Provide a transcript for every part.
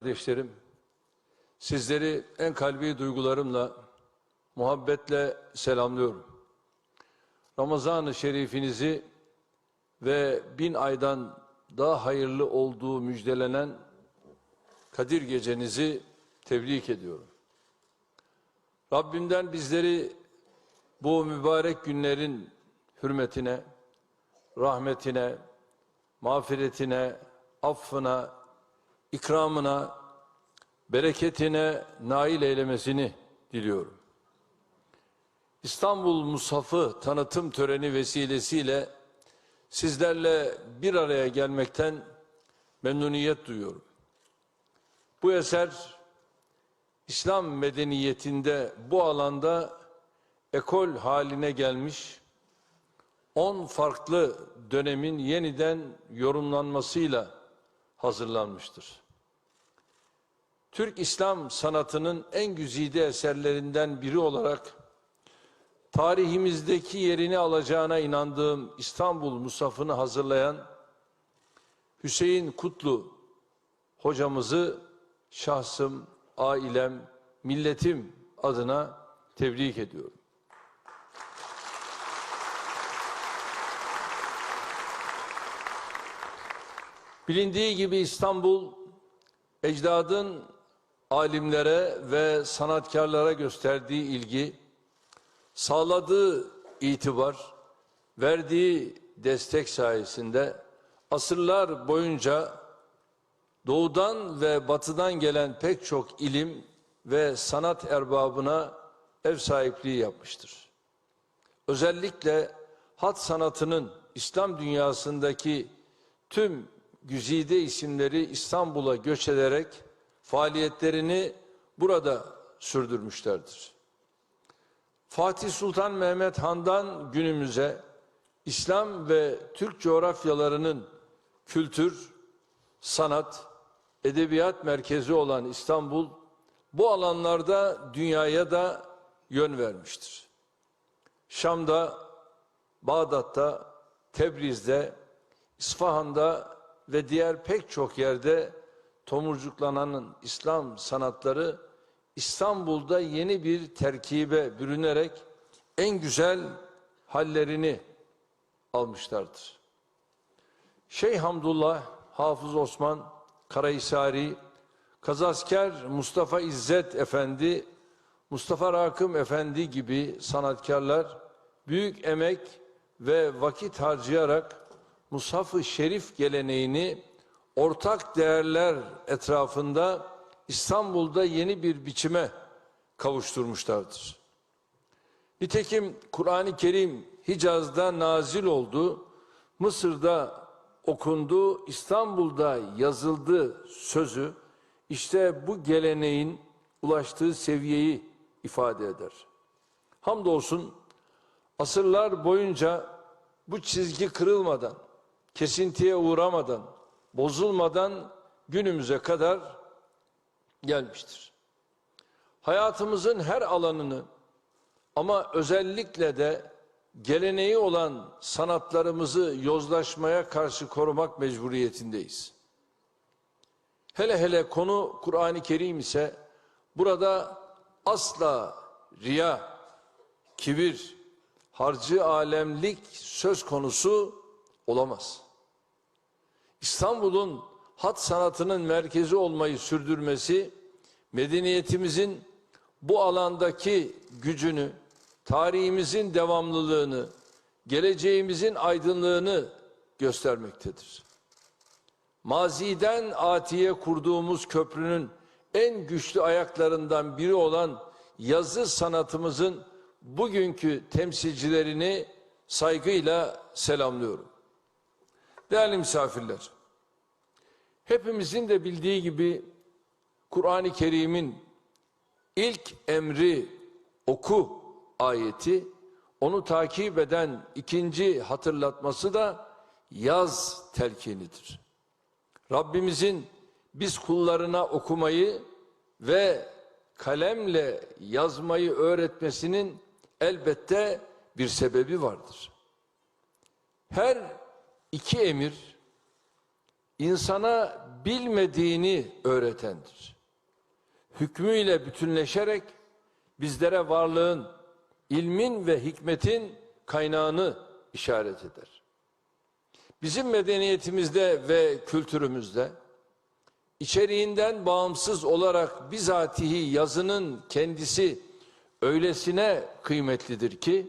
Kardeşlerim, sizleri en kalbi duygularımla, muhabbetle selamlıyorum. Ramazan-ı Şerifinizi ve bin aydan daha hayırlı olduğu müjdelenen Kadir Gecenizi tebrik ediyorum. Rabbimden bizleri bu mübarek günlerin hürmetine, rahmetine, mağfiretine, affına, ikramına, bereketine nail eylemesini diliyorum. İstanbul Musaf'ı tanıtım töreni vesilesiyle sizlerle bir araya gelmekten memnuniyet duyuyorum. Bu eser İslam medeniyetinde bu alanda ekol haline gelmiş 10 farklı dönemin yeniden yorumlanmasıyla hazırlanmıştır. Türk İslam sanatının en güzide eserlerinden biri olarak tarihimizdeki yerini alacağına inandığım İstanbul Musaf'ını hazırlayan Hüseyin Kutlu hocamızı şahsım, ailem, milletim adına tebrik ediyorum. Bilindiği gibi İstanbul ecdadın alimlere ve sanatkarlara gösterdiği ilgi, sağladığı itibar, verdiği destek sayesinde asırlar boyunca doğudan ve batıdan gelen pek çok ilim ve sanat erbabına ev sahipliği yapmıştır. Özellikle hat sanatının İslam dünyasındaki tüm güzide isimleri İstanbul'a göç ederek faaliyetlerini burada sürdürmüşlerdir. Fatih Sultan Mehmet Han'dan günümüze İslam ve Türk coğrafyalarının kültür, sanat, edebiyat merkezi olan İstanbul bu alanlarda dünyaya da yön vermiştir. Şam'da, Bağdat'ta, Tebriz'de, İsfahan'da ve diğer pek çok yerde tomurcuklananın İslam sanatları İstanbul'da yeni bir terkibe bürünerek en güzel hallerini almışlardır. Şeyh Hamdullah, Hafız Osman, Karahisari, Kazasker Mustafa İzzet Efendi, Mustafa Rakım Efendi gibi sanatkarlar büyük emek ve vakit harcayarak Mushaf-ı Şerif geleneğini ortak değerler etrafında İstanbul'da yeni bir biçime kavuşturmuşlardır. Nitekim Kur'an-ı Kerim Hicaz'da nazil oldu, Mısır'da okundu, İstanbul'da yazıldı sözü işte bu geleneğin ulaştığı seviyeyi ifade eder. Hamdolsun asırlar boyunca bu çizgi kırılmadan, kesintiye uğramadan, bozulmadan günümüze kadar gelmiştir. Hayatımızın her alanını ama özellikle de geleneği olan sanatlarımızı yozlaşmaya karşı korumak mecburiyetindeyiz. Hele hele konu Kur'an-ı Kerim ise burada asla riya, kibir, harcı alemlik söz konusu olamaz. İstanbul'un hat sanatının merkezi olmayı sürdürmesi medeniyetimizin bu alandaki gücünü, tarihimizin devamlılığını, geleceğimizin aydınlığını göstermektedir. Maziden atiye kurduğumuz köprünün en güçlü ayaklarından biri olan yazı sanatımızın bugünkü temsilcilerini saygıyla selamlıyorum. Değerli misafirler, hepimizin de bildiği gibi Kur'an-ı Kerim'in ilk emri oku ayeti, onu takip eden ikinci hatırlatması da yaz telkinidir. Rabbimizin biz kullarına okumayı ve kalemle yazmayı öğretmesinin elbette bir sebebi vardır. Her iki emir insana bilmediğini öğretendir. Hükmüyle bütünleşerek bizlere varlığın, ilmin ve hikmetin kaynağını işaret eder. Bizim medeniyetimizde ve kültürümüzde içeriğinden bağımsız olarak bizatihi yazının kendisi öylesine kıymetlidir ki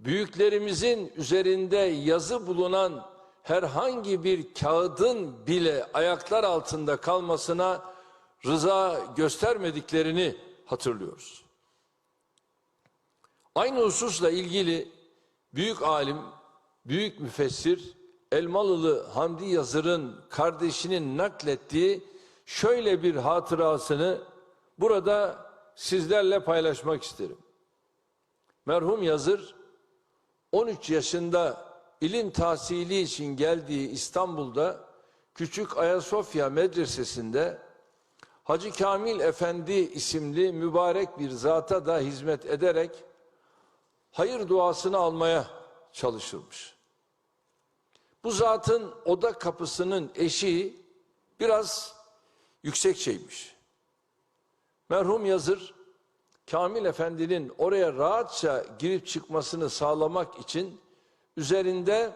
büyüklerimizin üzerinde yazı bulunan herhangi bir kağıdın bile ayaklar altında kalmasına rıza göstermediklerini hatırlıyoruz. Aynı hususla ilgili büyük alim, büyük müfessir Elmalılı Hamdi Yazır'ın kardeşinin naklettiği şöyle bir hatırasını burada sizlerle paylaşmak isterim. Merhum Yazır 13 yaşında ilim tahsili için geldiği İstanbul'da Küçük Ayasofya Medresesi'nde Hacı Kamil Efendi isimli mübarek bir zata da hizmet ederek hayır duasını almaya çalışırmış. Bu zatın oda kapısının eşiği biraz yüksekçeymiş. Merhum yazır Kamil Efendi'nin oraya rahatça girip çıkmasını sağlamak için üzerinde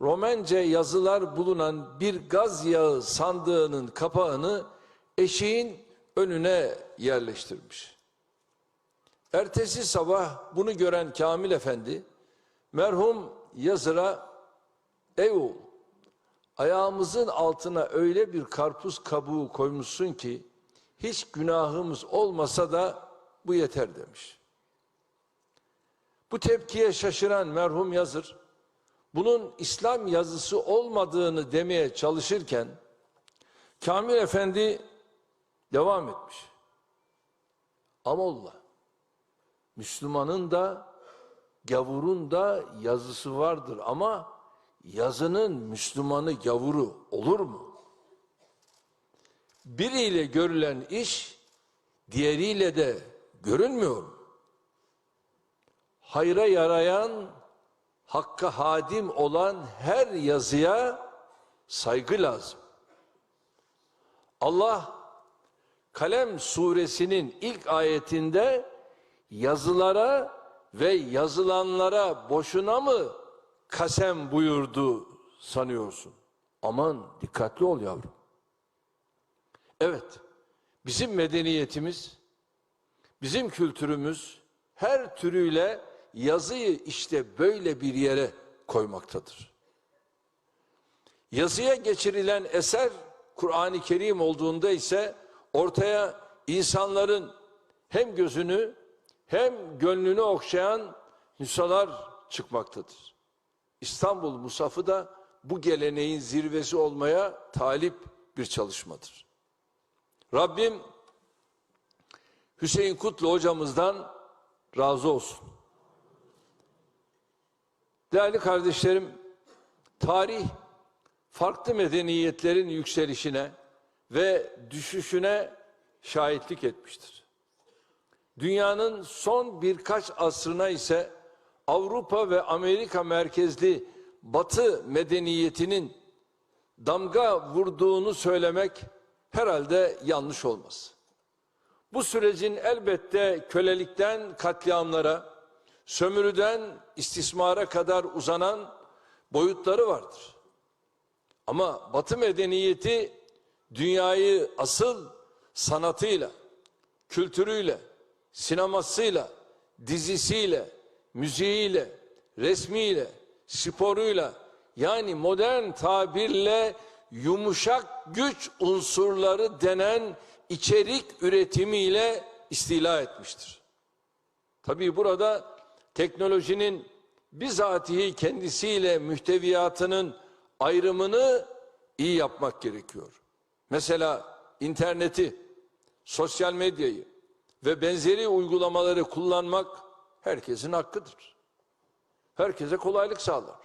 Romence yazılar bulunan bir gaz yağı sandığının kapağını eşiğin önüne yerleştirmiş. Ertesi sabah bunu gören Kamil Efendi merhum yazıra ey oğul ayağımızın altına öyle bir karpuz kabuğu koymuşsun ki hiç günahımız olmasa da bu yeter demiş. Bu tepkiye şaşıran merhum yazır bunun İslam yazısı olmadığını demeye çalışırken Kamil Efendi devam etmiş. Amollah Müslümanın da gavurun da yazısı vardır ama yazının Müslümanı gavuru olur mu? Biriyle görülen iş diğeriyle de görünmüyor? Hayra yarayan, hakka hadim olan her yazıya saygı lazım. Allah Kalem suresinin ilk ayetinde yazılara ve yazılanlara boşuna mı kasem buyurdu sanıyorsun? Aman dikkatli ol yavrum. Evet, bizim medeniyetimiz, bizim kültürümüz her türüyle yazıyı işte böyle bir yere koymaktadır. Yazıya geçirilen eser Kur'an-ı Kerim olduğunda ise ortaya insanların hem gözünü hem gönlünü okşayan nüshalar çıkmaktadır. İstanbul Musafı da bu geleneğin zirvesi olmaya talip bir çalışmadır. Rabbim Hüseyin Kutlu hocamızdan razı olsun. Değerli kardeşlerim, tarih farklı medeniyetlerin yükselişine ve düşüşüne şahitlik etmiştir. Dünyanın son birkaç asrına ise Avrupa ve Amerika merkezli Batı medeniyetinin damga vurduğunu söylemek herhalde yanlış olmaz. Bu sürecin elbette kölelikten katliamlara, sömürüden istismara kadar uzanan boyutları vardır. Ama Batı medeniyeti dünyayı asıl sanatıyla, kültürüyle, sinemasıyla, dizisiyle, müziğiyle, resmiyle, sporuyla yani modern tabirle yumuşak güç unsurları denen içerik üretimiyle istila etmiştir. Tabii burada teknolojinin bizatihi kendisiyle mühteviyatının ayrımını iyi yapmak gerekiyor. Mesela interneti, sosyal medyayı ve benzeri uygulamaları kullanmak herkesin hakkıdır. Herkese kolaylık sağlar.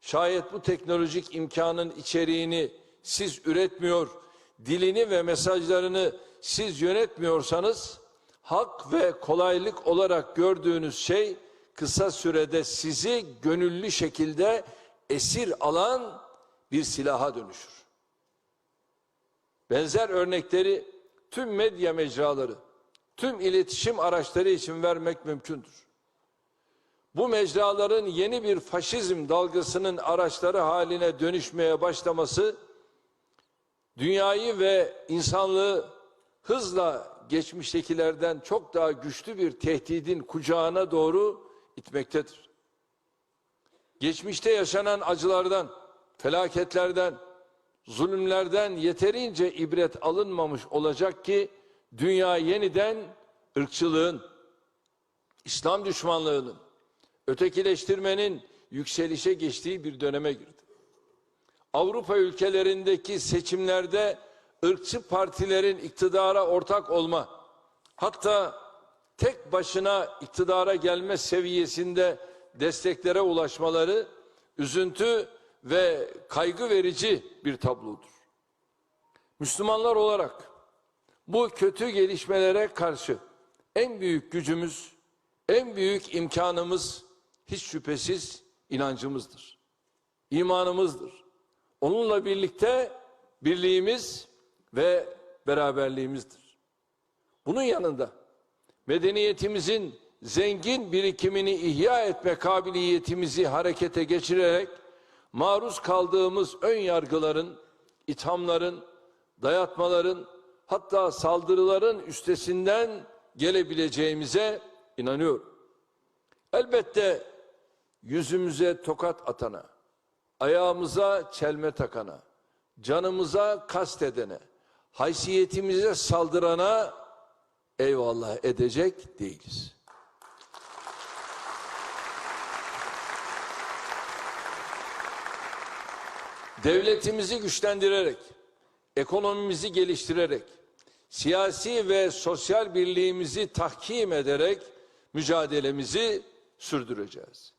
Şayet bu teknolojik imkanın içeriğini siz üretmiyor, dilini ve mesajlarını siz yönetmiyorsanız hak ve kolaylık olarak gördüğünüz şey kısa sürede sizi gönüllü şekilde esir alan bir silaha dönüşür. Benzer örnekleri tüm medya mecraları, tüm iletişim araçları için vermek mümkündür. Bu mecraların yeni bir faşizm dalgasının araçları haline dönüşmeye başlaması dünyayı ve insanlığı hızla geçmiştekilerden çok daha güçlü bir tehdidin kucağına doğru itmektedir. Geçmişte yaşanan acılardan, felaketlerden, zulümlerden yeterince ibret alınmamış olacak ki dünya yeniden ırkçılığın, İslam düşmanlığının, ötekileştirmenin yükselişe geçtiği bir döneme girdi. Avrupa ülkelerindeki seçimlerde ırkçı partilerin iktidara ortak olma, hatta tek başına iktidara gelme seviyesinde desteklere ulaşmaları üzüntü ve kaygı verici bir tablodur. Müslümanlar olarak bu kötü gelişmelere karşı en büyük gücümüz, en büyük imkanımız hiç şüphesiz inancımızdır. İmanımızdır. Onunla birlikte birliğimiz ve beraberliğimizdir. Bunun yanında medeniyetimizin zengin birikimini ihya etme kabiliyetimizi harekete geçirerek maruz kaldığımız ön yargıların, ithamların, dayatmaların hatta saldırıların üstesinden gelebileceğimize inanıyorum. Elbette yüzümüze tokat atana, ayağımıza çelme takana, canımıza kastedene, haysiyetimize saldırana eyvallah edecek değiliz. Devletimizi güçlendirerek, ekonomimizi geliştirerek, siyasi ve sosyal birliğimizi tahkim ederek mücadelemizi sürdüreceğiz.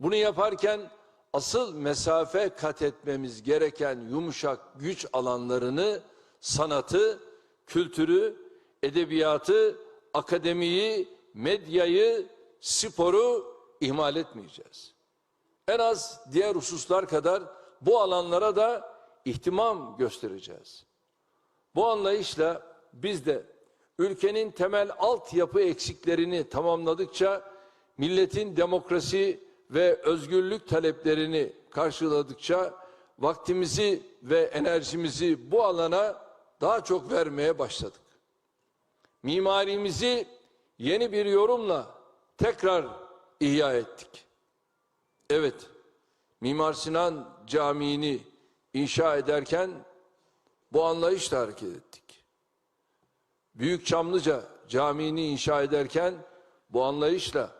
Bunu yaparken asıl mesafe kat etmemiz gereken yumuşak güç alanlarını, sanatı, kültürü, edebiyatı, akademiyi, medyayı, sporu ihmal etmeyeceğiz. En az diğer hususlar kadar bu alanlara da ihtimam göstereceğiz. Bu anlayışla biz de ülkenin temel altyapı eksiklerini tamamladıkça milletin demokrasi ve özgürlük taleplerini karşıladıkça vaktimizi ve enerjimizi bu alana daha çok vermeye başladık. Mimarimizi yeni bir yorumla tekrar ihya ettik. Evet, Mimar Sinan Camii'ni inşa ederken bu anlayışla hareket ettik. Büyük Çamlıca Camii'ni inşa ederken bu anlayışla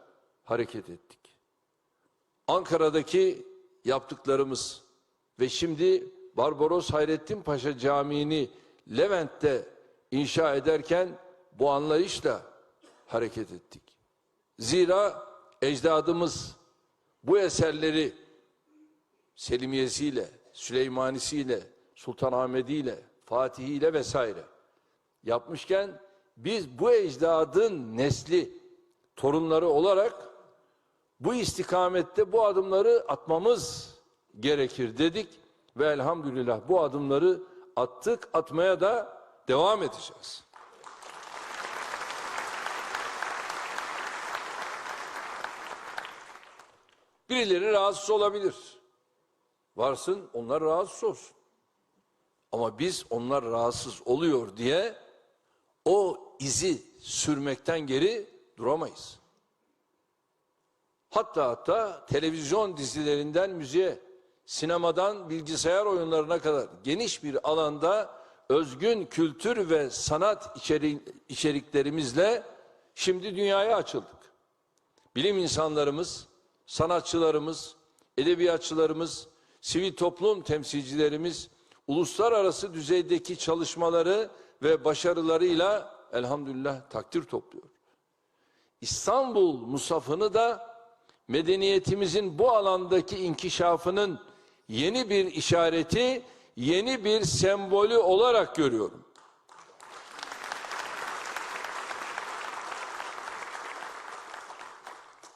hareket ettik. Ankara'daki yaptıklarımız ve şimdi Barbaros Hayrettin Paşa Camii'ni Levent'te inşa ederken bu anlayışla hareket ettik. Zira ecdadımız bu eserleri Selimiyesiyle, Süleymanisiyle, Sultanahmediyle, Fatihiyle vesaire yapmışken biz bu ecdadın nesli, torunları olarak bu istikamette bu adımları atmamız gerekir dedik ve elhamdülillah bu adımları attık, atmaya da devam edeceğiz. Birileri rahatsız olabilir. Varsın onlar rahatsız olsun. Ama biz onlar rahatsız oluyor diye o izi sürmekten geri duramayız. Hatta hatta televizyon dizilerinden müziğe, sinemadan bilgisayar oyunlarına kadar geniş bir alanda özgün kültür ve sanat içeri içeriklerimizle şimdi dünyaya açıldık. Bilim insanlarımız, sanatçılarımız, edebiyatçılarımız, sivil toplum temsilcilerimiz uluslararası düzeydeki çalışmaları ve başarılarıyla elhamdülillah takdir topluyor. İstanbul Musaf'ını da medeniyetimizin bu alandaki inkişafının yeni bir işareti, yeni bir sembolü olarak görüyorum.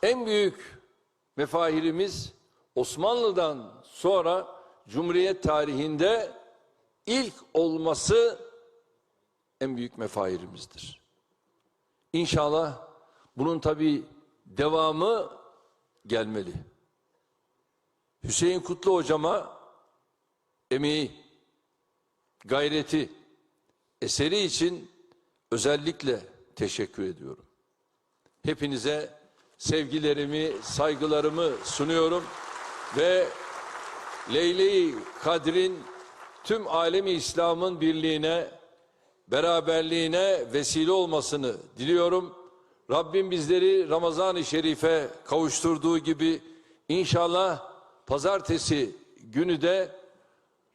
En büyük mefahirimiz Osmanlı'dan sonra Cumhuriyet tarihinde ilk olması en büyük mefairimizdir. İnşallah bunun tabi devamı gelmeli. Hüseyin Kutlu hocama emeği, gayreti, eseri için özellikle teşekkür ediyorum. Hepinize sevgilerimi, saygılarımı sunuyorum ve Leyle-i Kadir'in tüm alemi İslam'ın birliğine, beraberliğine vesile olmasını diliyorum. Rabbim bizleri Ramazan-ı Şerif'e kavuşturduğu gibi inşallah pazartesi günü de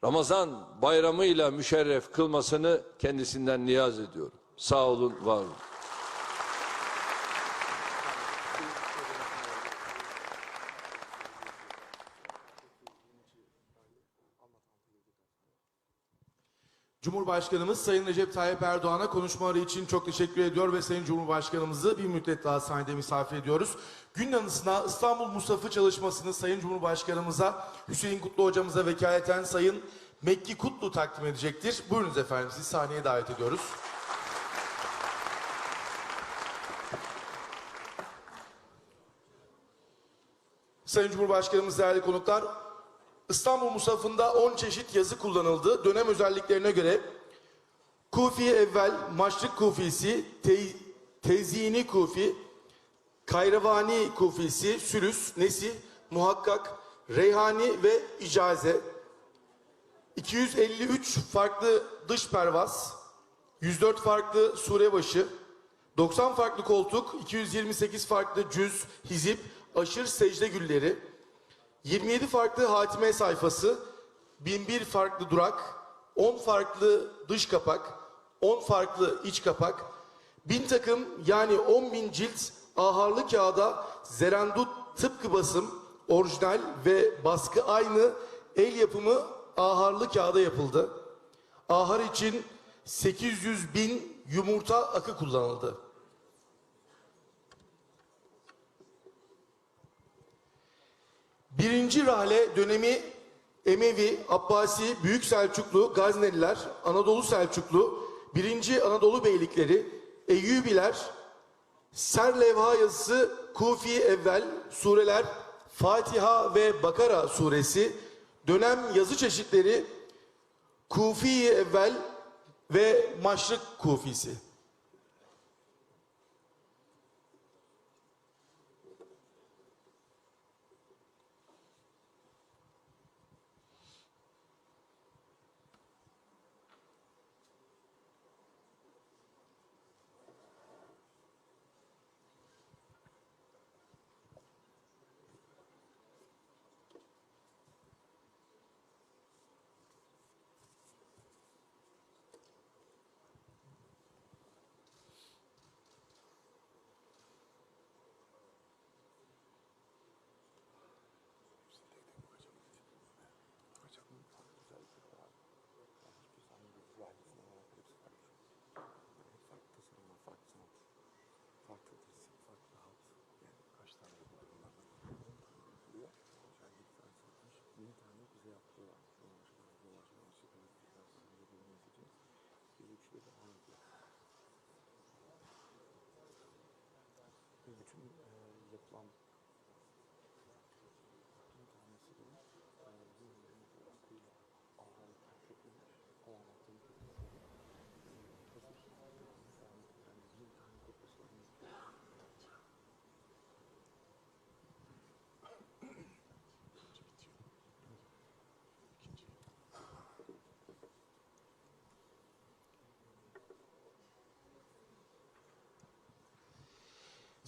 Ramazan bayramıyla müşerref kılmasını kendisinden niyaz ediyorum. Sağ olun, var olun. Cumhurbaşkanımız Sayın Recep Tayyip Erdoğan'a konuşmaları için çok teşekkür ediyor ve Sayın Cumhurbaşkanımızı bir müddet daha sahnede misafir ediyoruz. Gün anısına İstanbul Musafı çalışmasını Sayın Cumhurbaşkanımıza, Hüseyin Kutlu hocamıza vekaleten Sayın Mekki Kutlu takdim edecektir. Buyurunuz efendim sizi sahneye davet ediyoruz. Sayın Cumhurbaşkanımız değerli konuklar, İstanbul Musafı'nda 10 çeşit yazı kullanıldı. Dönem özelliklerine göre Kufi evvel, Maşrik Kufisi, te, Tezini Kufi, Kayravani Kufisi, Sülüs, Nesi, Muhakkak, Reyhani ve İcaze. 253 farklı dış pervaz, 104 farklı sure başı, 90 farklı koltuk, 228 farklı cüz, hizip, aşır secde gülleri, 27 farklı hatime sayfası, 1001 farklı durak, 10 farklı dış kapak, 10 farklı iç kapak, 1000 takım yani 10 bin cilt aharlı kağıda zerandut tıpkı basım, orijinal ve baskı aynı el yapımı aharlı kağıda yapıldı. Ahar için 800 bin yumurta akı kullanıldı. Birinci Rahle dönemi Emevi, Abbasi, Büyük Selçuklu, Gazneliler, Anadolu Selçuklu, Birinci Anadolu Beylikleri, Eyyubiler, Serlevha yazısı, Kufi Evvel, sureler, Fatiha ve Bakara suresi, dönem yazı çeşitleri, Kufi Evvel ve Maşrık Kufisi.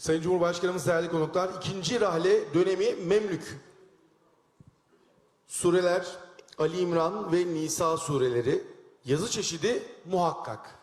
Sayın Cumhurbaşkanımız değerli konuklar, ikinci rahle dönemi Memlük. Sureler Ali İmran ve Nisa sureleri, yazı çeşidi muhakkak.